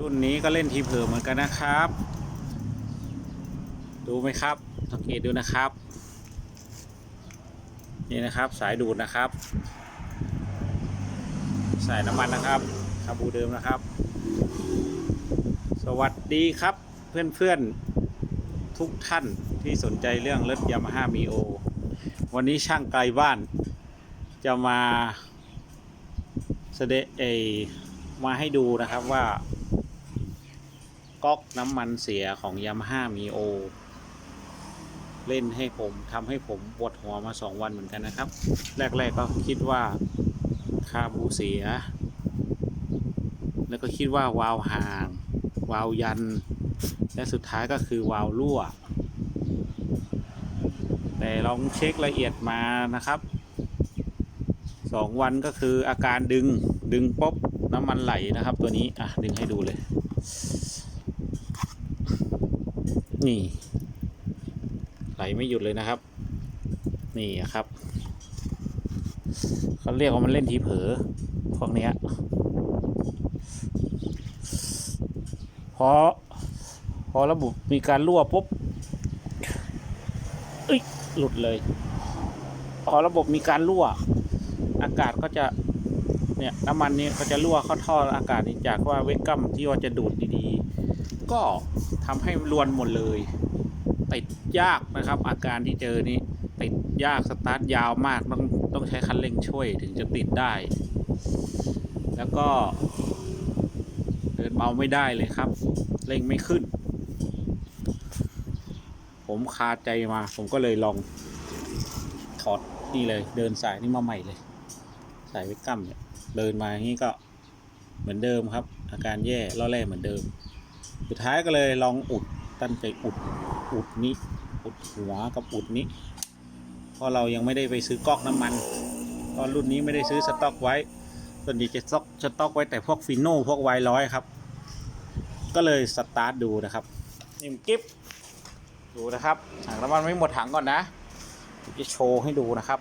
รุ่นนี้ก็เล่นทีเผลอเหมือนกันนะครับ ดูไหมครับ สังเกตดูนะครับ นี่นะครับสายดูดนะครับ ใส่น้ำมันนะครับคาบูเดิมนะครับ สวัสดีครับเพื่อนๆทุกท่านที่สนใจเรื่องรถยามาฮ่ามีโอวันนี้ช่างไกลบ้าน จะมาแสดงเอมาให้ดูนะครับว่า ก๊อกน้ำมันเสียของยามาฮ่ามีโอ เล่นให้ผมทำให้ผมปวดหัวมาสองวันเหมือนกันนะครับ แรกๆก็คิดว่าคาบูเสีย แล้วก็คิดว่าวาล์วห่าง วาล์วยัน และสุดท้ายก็คือวาล์วรั่ว แต่ลองเช็คละเอียดมานะครับสองวันก็คืออาการดึงดึงป๊บน้ำมันไหลนะครับตัวนี้ อะ ดึงให้ดูเลย นี่ ไหลไม่หยุดเลยนะครับ นี่ครับเขาเรียกว่ามันเล่นทีเผลอพวกเนี้ยพอพอระบบมีการรั่วปุ๊บเอ้ยหลุดเลย พอระบบมีการรั่ว อากาศก็จะเนี่ยน้ำมันนี้ก็จะรั่วเข้าท่ออากาศนี้จากว่าเวกกัมที่ว่าจะดูดดีๆ ก็ทำให้รวนหมดเลย ติดยากนะครับ อาการที่เจอนี้ติดยากสตาร์ทยาวมากต้องต้องใช้คันเร่งช่วยถึงจะติดได้ แล้วก็ เดินเบาไม่ได้เลยครับ เร่งไม่ขึ้น ผมคาใจมา ผมก็เลยลองถอดนี่เลย เดินสายนี่มาใหม่เลย สายเวกกัมเนี่ยเดินมาอย่างนี้ก็เหมือนเดิมครับ อาการแย่ล่อแร่เหมือนเดิม สุดท้ายก็เลยลองอุดตั้งใจอุดอุดนี้ อุดหัวกับอุดนี้ เพราะเรายังไม่ได้ไปซื้อก๊อกน้ำมัน ตอนรุ่นนี้ไม่ได้ซื้อสต็อกไว้ ส่วนใหญ่จะสต็อกสต็อกไว้แต่พวกฟิโน่พวกไวร้อยครับ ก็เลยสตาร์ทดูนะครับนิ่มกิฟดูนะครับถังน้ำมันไม่หมดถังก่อนนะจะโชว์ให้ดูนะครับ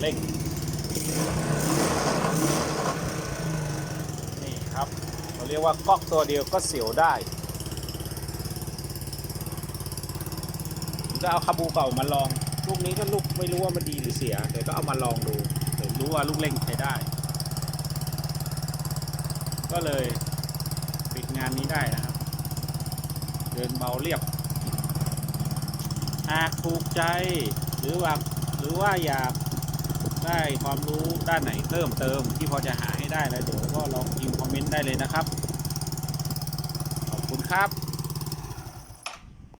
เร่ง นี่ครับเราเรียกว่าก๊อกตัวเดียวก็เสียวได้ผมก็เอาคาบูเก่ามาลอง ลูกนี้ก็ลูกไม่รู้ว่ามันดีหรือเสียแต่ก็เอามาลองดูแต่รู้ว่าลูกเล่งใช้ได้ ก็เลยปิดงานนี้ได้นะครับ เดินเบาเรียบหากถูกใจหรือว่าหรือว่าอยาก ได้ความรู้ด้านไหนเพิ่มเติมที่พอจะหาให้ได้แล้วเดี๋ยวก็ลองพิมพ์คอมเมนต์ได้เลยนะครับ ขอบคุณครับ